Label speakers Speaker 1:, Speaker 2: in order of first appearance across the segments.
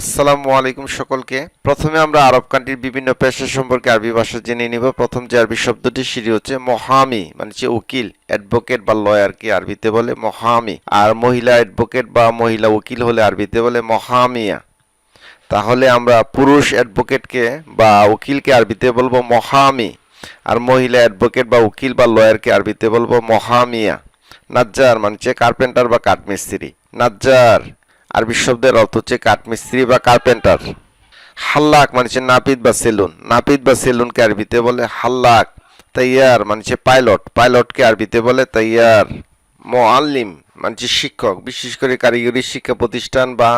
Speaker 1: আসসালামু আলাইকুম সকলকে। প্রথমে আমরা আরব কান্ট্রির বিভিন্ন পেশা সম্পর্কে আরবি ভাষা জেনে নিব। প্রথম যে আরবি শব্দটি, সেটি হচ্ছে মহামি মানে হচ্ছে উকিল, অ্যাডভোকেট বা লয়ারকে আরবিতে বলে মহামি। আর মহিলা অ্যাডভোকেট বা মহিলা উকিল হলে আরবিতে বলে মহামিয়া। তাহলে আমরা পুরুষ অ্যাডভোকেটকে বা উকিলকে আরবিতে বলব মহামি। আর মহিলা অ্যাডভোকেট বা উকিল বা লয়ারকে আরবিতে বলব মহামিয়া। নাজ্জার মানে হচ্ছে কার্পেন্টার বা কাঠমিস্ত্রি। নাজ্জার আরবি শব্দের অর্থ হচ্ছে কাঠমিস্ত্রি বা কার্পেন্টার। হাল্লাক মানে নাপিত বা সেলুন। নাপিত বা সেলুনকে আরবিতে বলে হাল্লাক, তাইয়ার মানে হচ্ছে পাইলট। পাইলটকে আরবিতে বলে তাইয়ার। মোয়াল্লিম মানে শিক্ষক। বিশেষ করে কারিগরি শিক্ষা প্রতিষ্ঠান বা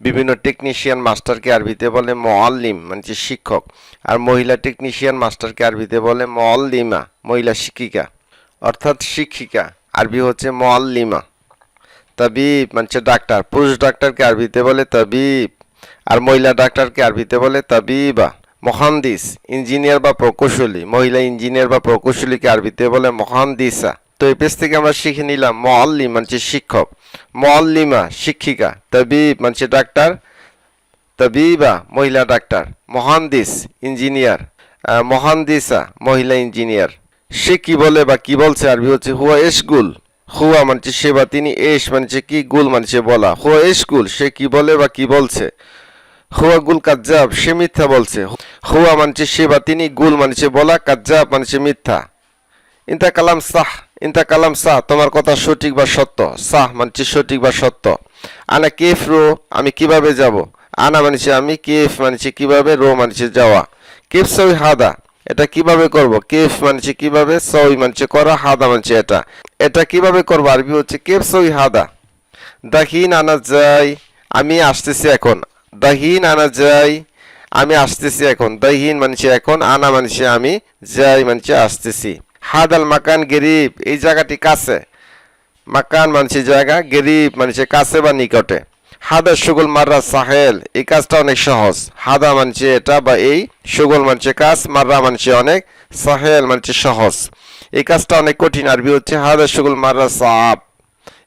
Speaker 1: বিভিন্ন টেকনিশিয়ান মাস্টারকে আরবিতে বলে মোয়াল্লিম মানে হচ্ছে শিক্ষক। আর মহিলা টেকনিশিয়ান মাস্টারকে আরবিতে বলে মোয়াল্লিমা মহিলা শিক্ষিকা। অর্থাৎ শিক্ষিকা। আরবি হচ্ছে মোয়াল্লিমা তাবিব মানে ডাক্তার, পুরুষ ডাক্তারকে আরবিতে বলে তাবিব, আর মহিলা ডাক্তারকে আরবিতে বলে তাবিবা। মহান্দিস, ইঞ্জিনিয়ার বা প্রকৌশলী, মহিলা ইঞ্জিনিয়ার বা প্রকৌশলীকে আরবিতে বলে মহান্দিসা। তো এই পেজ থেকে আমরা শিখে নিলাম মল্লিম মানে শিক্ষক। মল্লিমা শিক্ষিকা, তাবিব মানে ডাক্তার, তাবিবা, মহিলা ডাক্তার, মহান্দিস, ইঞ্জিনিয়ার মহান্দিসা, মহিলা ইঞ্জিনিয়ার। সে কি বলে বা কি বলছে আরবি হচ্ছে হুয়া এশগুল। হুয়া মানছে সে বা তিনি এস মানছে কি, গুল মানছে বলা। হুয়া এস গুল, সে কি বলে বা কি বলছে? হুয়া গুল কাজ্জাব, সে মিথ্যা বলছে। হুয়া মানছে সে বা তিনি গুল মানছে বলা, কাজ্জাব মানছে মিথ্যা। ইন্তা কালাম সাহ, ইন্তা কালাম সাহ, তোমার কথা সঠিক বা সত্য? সাহ মানছে সঠিক বা সত্য। আনা কেফ রো, আমি কীভাবে যাব? আনা মানছে আমি, কেফ মানছে কীভাবে, রো মানছে যাওয়া। কেফ সই হাদা এটা কীভাবে করব? কেফ মানছে কীভাবে? সই মানছে করা, হাদা মানছে এটা। এটা কীভাবে করব? আরবি হচ্ছে কেফ, সই, হাদা। দাহিন, আনা যাই আমি আসতেছি এখন। দাহিন, আনা যাই আমি আসতেছি এখন। দাহিন মানছে এখন, আনা মানছে আমি যাই মানছে আসতেছি। হাদাল মাকান, গরিব, এই জায়গাটি কাছে। মাকান মানছে জায়গা, গরিব মানছে কাছে বা নিকটে। হাদা সুগল মাররা সাহেল, এই কাজটা অনেক সহজ। হাদা মানছে এটা বা এই, সুগল মানছে কাজ, মাররা মানছে অনেক, সাহেল মানছে সহজ। এই কাজটা অনেক কঠিন, আরবি হচ্ছে হাদা সুগল মাররা সাপ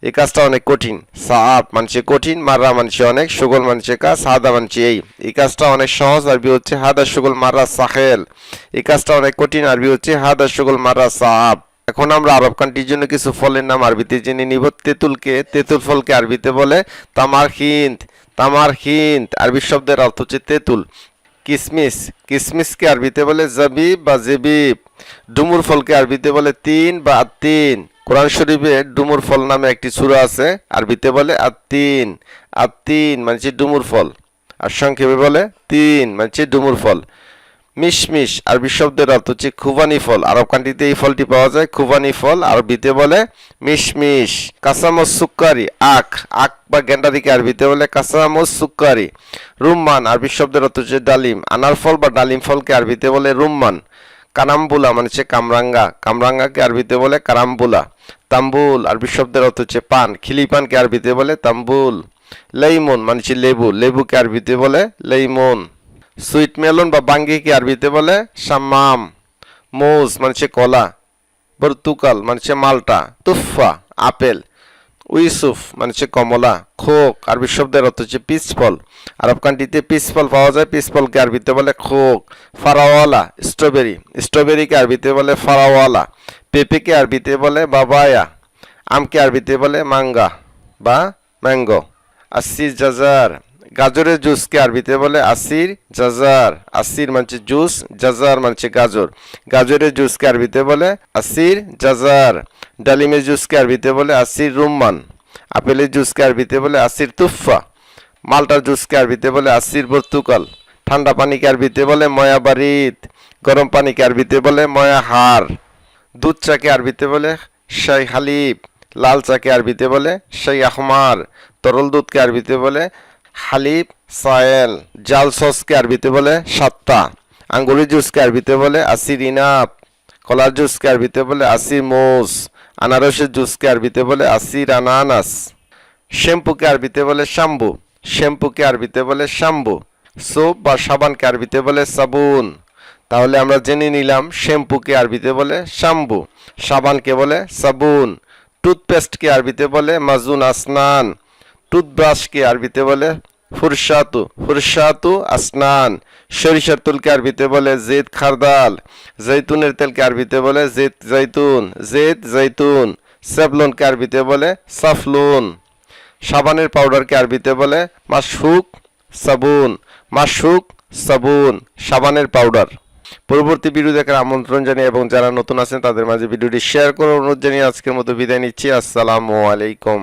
Speaker 1: এই কাজটা অনেক কঠিন সাপ মানছে কঠিন, মাররা মানছে অনেক, সুগল মানছে কাজ, হাদা মানছে এই। এই কাজটা অনেক সহজ, আরবি হচ্ছে হাদা সুগল মাররা সাহেল। এই কাজটা অনেক কঠিন, আরবি হচ্ছে হাদা সুগল মাররা সাপ এখন আমরা আরব কান্ট্রির জন্য কিছু ফলের নাম আরবিতে জেনে নিব। তেঁতুলকে তেঁতুল ফলকে আরবিতে বলে? তামার হিন্দ। তামার হিন্দ। আরবি শব্দের অর্থ হচ্ছে তেঁতুল। কিসমিস। কিসমিসকে আরবিতে বলে? জাবিব বা জেবিব। ডুমুর ফলকে আরবিতে বলে? তিন বা আত্তিন। কোরআন শরীফে ডুমুর ফল নামে একটি সূরা আছে। আরবিতে বলে আত্তিন। আত্তিন মানে ডুমুর ফল। আর সংক্ষেপে বলে তিন মানে ডুমুর ফল। মিশমিশ আরবি শব্দের অর্থ হচ্ছে খুবানি ফল। আরব কান্ট্রিতে এই ফলটি পাওয়া যায় খুবানি ফল। আরবিতে বলে মিশমিশ কাসামস সুক্কারি, আখ। আখ বা গেন্ডারিকে আরবিতে বলে কাসামস সুক্কারি। রুম্মান আরবি শব্দের অর্থ হচ্ছে ডালিম। আনার ফল বা ডালিম ফলকে আরবিতে বলে রুম্মান। কানাম্বুলা মানে হচ্ছে কামরাঙ্গা। কামরাঙ্গাকে আরবিতে বলে কারাম্বুলা। তাম্বুল আরবি শব্দের অর্থ হচ্ছে পান। খিলি পানকে আরবিতে বলে তাম্বুল। লেইমন মানে হচ্ছে লেবু। লেবুকে আরবিতে বলে লেইমন। সুইট মেলন বা বাঙ্গিকে আরবিতে বলে? সাম্মাম, মোজ মানে কলা বর্তুকাল মানে মালটা তুফা আপেল উইসুফ মানে কমলা, খোক, আরবি শব্দের অর্থ হচ্ছে পিসফল আরব কান্ট্রিতে পিস ফল পাওয়া যায় পিসফলকে আরবিতে বলে খোক। ফারাওয়ালা, স্ট্রবেরি স্ট্রবেরিকে আরবিতে বলে ফারাওয়ালা। পেঁপেকে আরবিতে বলে বাবায়া। আমকে আরবিতে বলে মাঙ্গা বা ম্যাঙ্গো। আসির জাজার গাজরের জুসকে আরবিতে বলে আসির জাজার আসির মানছে জুস জাজার মানছে গাজর গাজরের জুসকে আরবিতে বলে আসির জাজার ডালিমের জুসকে আরবিতে বলে আসির রুম্মান আপেলের জুসকে আরবিতে বলে আসির তুফা মালটার জুসকে আরবিতে বলে আসির বর্তুকাল ঠান্ডা পানিকে আরবিতে বলে ময়া বারিত গরম পানিকে আরবিতে বলে ময়া হার দুধ চাকে আরবিতে বলে শাই হালিব লাল চাকে আরবিতে বলে শাই আহমার তরল দুধকে আরবিতে বলে হালিব সায়েল জাল সসকে আরবিতে বলে সাতটা আঙ্গুরের জুসকে আরবিতে বলে আসির ইনাপ কলার জুসকে আরবিতে বলে আসির মোস, আনারসের জুসকে আরবিতে বলে আসির আনানাস শ্যাম্পুকে আরবিতে বলে শাম্বু শ্যাম্পুকে আরবিতে বলে শাম্বু সোপ বা সাবানকে আরবিতে বলে সাবুন। তাহলে আমরা জেনে নিলাম শ্যাম্পুকে আরবিতে বলে শাম্বু সাবানকে বলে সাবুন টুথপেস্টকে আরবিতে বলে মাজুন আসনান টুথব্রাশকে আরবিতে বলে ফুরসাতু। ফুরসাতু আসনান। সরিষার তেলকে আরবিতে বলে জেদ খারদাল। জৈতুনের তেলকে আরবিতে বলে জেদ জৈতুন। জেদ জৈতুন। সেবলনকে আরবিতে বলে সাফলুন। সাবানের পাউডারকে আরবিতে বলে মাসুক সাবুন। মাসুক সাবুন। সাবানের পাউডার। পরবর্তী ভিডিও দেখার আমন্ত্রণ জানিয়ে এবং যারা নতুন আছেন তাদের মাঝে ভিডিওটি শেয়ার করার অনুরোধ জানিয়ে আজকের মতো বিদায় নিচ্ছি। আসসালামু আলাইকুম।